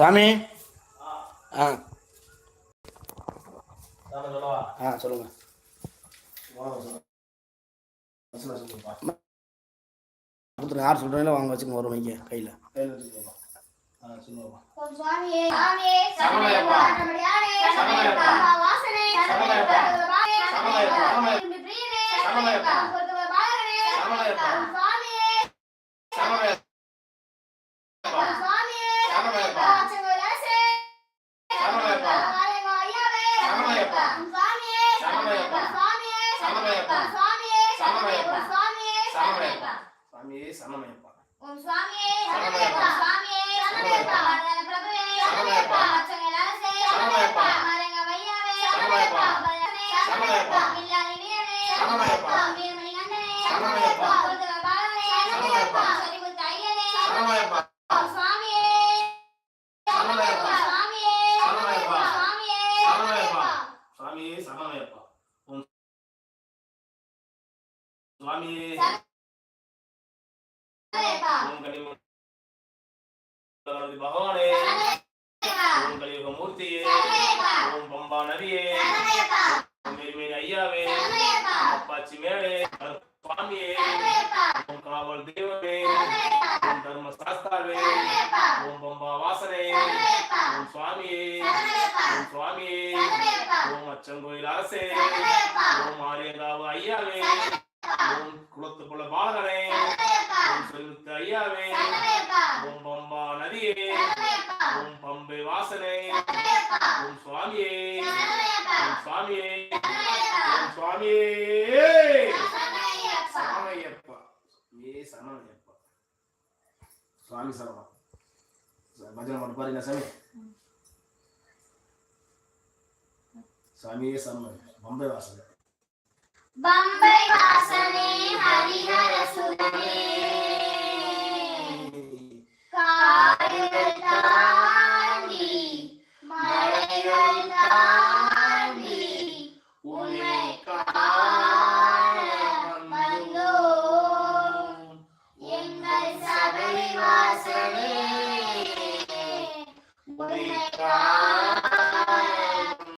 சாமி? ஆ. ஆ சொல்லுங்க. கொடுத்துருங்க யார் சொல்கிறீங்களோ வாங்க வச்சுக்கோங்க ஒரு மணிக்கு கையில். கையில் வச்சுக்கோப்பா ஆ சொல்லுவாப்பா ஓம் சுவாமியே சுவாமியே சரணமையப்பா. சரணமையானே சரணமையப்பா. சரணமையப்பா வாசனே சரணமையப்பா. சரணமையப்பா சரணமையப்பா. சரணமையப்பா பிரியனே சரணமையப்பா. பொறுத்தவ பாலகனே சரணமையப்பா. ஓம் சுவாமியே சரணமையப்பா. ஓம் சுவாமியே சரணமையப்பா. ஆச்சங்கோல் அரசே சரணமையப்பா. ஆலயங்கோ ஐயாவே சரணமையப்பா. ஓம் சுவாமியே சரணமையப்பா. ஓம் சுவாமியே சரணமையப்பா. சுவாமியே சரணமையப்பா. சுவாமியே சரணமையப்பா. சாமியே சரணமையப்பா ஓம் சுவாமியே சரணமையப்பா. சுவாமியே சரணமையப்பா பிரபுவே சரணமையப்பா. ஆலயங்கோ ஐயாவே சரணமையப்பா. சரணமையப்பா. மில்லாரி நீரனே சரணமையப்பா. வீரமணி கண்டனே சரணமையப்பா. பொறுத்தவ பாலகனே சரணமையப்பா. சரிபுத்த ஐயனே சரணமையப்பா. சுவாமியே சரணமையப்பா. சுவாமியே சரணமையப்பா. சுவாமியே சரணமையப்பா. சாமியே சரணமையப்பா ஓம் சுவாமியே பகவானே. ஓம் கலியுக மூர்த்தியே. ஓம் பம்பா நதியே எருமேனி ஐயாவே அப்பாச்சி மேலே சுவாமியே. ஓம் காவல் சரணமையப்பா. ஓம் தர்ம சாஸ்தாவே. ஓம் பம்பா வாசனே. ஓம் சுவாமியே. ஓம் சுவாமியே. ஓம் அச்சங்கோயில் அரசே. ஓம் ஆரியங்காவு ஐயாவே ஓம் குளத்துக்குள்ள பாலகனே சரணமையப்பா. ஓம் ஐயாவே. ஓம் பம்பா நதியே. ஓம் பம்பை வாசனே. ஓம் சுவாமியே. ஓம் சுவாமியே. ஓம் சுவாமியே. சரணமையப்பா ஏ சுவாமி சரணம் பஜனை பண்ண பாருங்க சாமி சாமியே சரணம் பம்பை வாசனை பம்பை வாசனே ஹரிஹர சுதனே காடுகள் தாண்டி மலைகள் தாண்டி உன்னை காண வந்தோம். எங்கள் சபரி வாசனே உன்னை காண